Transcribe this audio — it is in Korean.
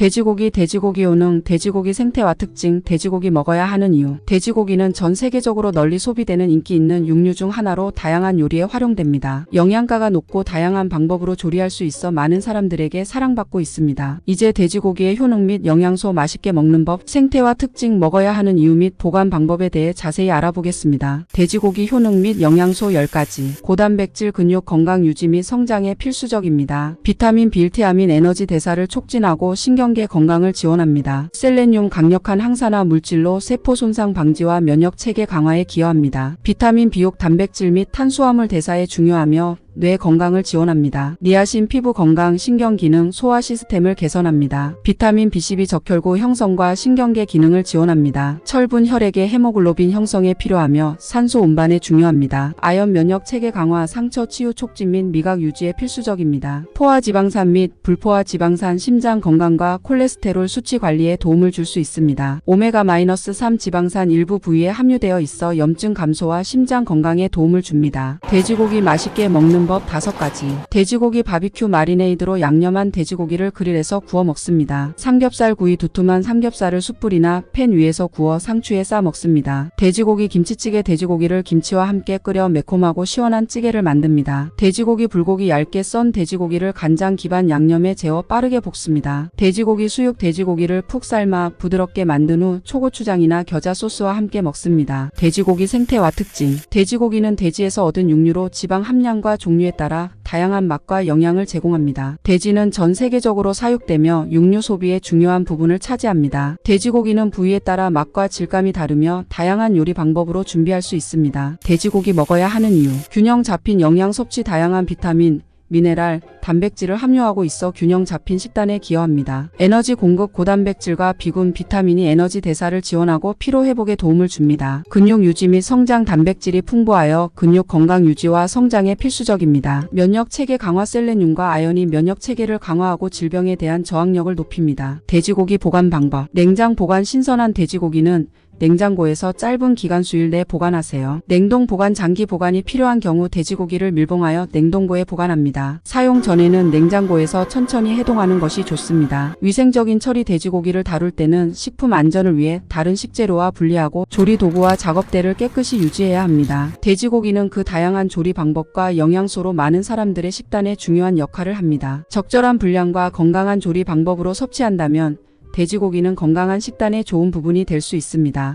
돼지고기 돼지고기 효능 돼지고기 생태와 특징 돼지고기 먹어야 하는 이유 돼지고기는 전 세계적으로 널리 소비되는 인기 있는 육류 중 하나로 다양한 요리에 활용됩니다. 영양가가 높고 다양한 방법으로 조리할 수 있어 많은 사람들에게 사랑받고 있습니다. 이제 돼지고기의 효능 및 영양소 맛있게 먹는 법 생태와 특징 먹어야 하는 이유 및 보관 방법에 대해 자세히 알아보겠습니다. 돼지고기 효능 및 영양소 10가지 고단백질 근육 건강 유지 및 성장에 필수적입니다. 비타민 빌티아민 에너지 대사를 촉진하고 신경 계 건강을 지원합니다. 셀레늄 강력한 항산화 물질로 세포 손상 방지와 면역 체계 강화에 기여합니다. 비타민 비옥 단백질 및 탄수화물 대사에 중요하며 뇌 건강을 지원합니다. 니아신 피부 건강, 신경 기능, 소화 시스템을 개선합니다. 비타민 B12 적혈구 형성과 신경계 기능을 지원합니다. 철분 혈액의 헤모글로빈 형성에 필요하며 산소 운반에 중요합니다. 아연 면역 체계 강화, 상처 치유 촉진 및 미각 유지에 필수적입니다. 포화 지방산 및 불포화 지방산 심장 건강과 콜레스테롤 수치 관리에 도움을 줄 수 있습니다. 오메가-3 지방산 일부 부위에 함유되어 있어 염증 감소와 심장 건강에 도움을 줍니다. 돼지고기 맛있게 먹는 법 5가지. 돼지고기 바비큐 마리네이드로 양념한 돼지고기를 그릴에서 구워 먹습니다. 삼겹살 구이 두툼한 삼겹살을 숯불이나 팬 위에서 구워 상추에 싸 먹습니다. 돼지고기 김치찌개 돼지고기를 김치와 함께 끓여 매콤하고 시원한 찌개를 만듭니다. 돼지고기 불고기 얇게 썬 돼지고기를 간장 기반 양념에 재워 빠르게 볶습니다. 돼지고기 수육 돼지고기를 푹 삶아 부드럽게 만든 후 초고추장이나 겨자 소스와 함께 먹습니다. 돼지고기 생태와 특징 돼지고기는 돼지에서 얻은 육류로 지방 함량과 종 류에 따라 다양한 맛과 영양을 제공합니다. 돼지는 전 세계적으로 사육되며 육류 소비의 중요한 부분을 차지합니다. 돼지고기는 부위에 따라 맛과 질감이 다르며 다양한 요리 방법으로 준비할 수 있습니다. 돼지고기 먹어야 하는 이유 균형 잡힌 영양 섭취 다양한 비타민 미네랄, 단백질을 함유하고 있어 균형 잡힌 식단에 기여합니다. 에너지 공급 고단백질과 비군, 비타민이 에너지 대사를 지원하고 피로 회복에 도움을 줍니다. 근육 유지 및 성장 단백질이 풍부하여 근육 건강 유지와 성장에 필수적입니다. 면역 체계 강화 셀레늄과 아연이 면역 체계를 강화하고 질병에 대한 저항력을 높입니다. 돼지고기 보관 방법 냉장 보관 신선한 돼지고기는 냉장고에서 짧은 기간 수일 내 보관하세요. 냉동 보관 장기 보관이 필요한 경우 돼지고기를 밀봉하여 냉동고에 보관합니다. 사용 전에는 냉장고에서 천천히 해동하는 것이 좋습니다. 위생적인 처리 돼지고기를 다룰 때는 식품 안전을 위해 다른 식재료와 분리하고 조리 도구와 작업대를 깨끗이 유지해야 합니다. 돼지고기는 그 다양한 조리 방법과 영양소로 많은 사람들의 식단에 중요한 역할을 합니다. 적절한 분량과 건강한 조리 방법으로 섭취한다면 돼지고기는 건강한 식단에 좋은 부분이 될 수 있습니다.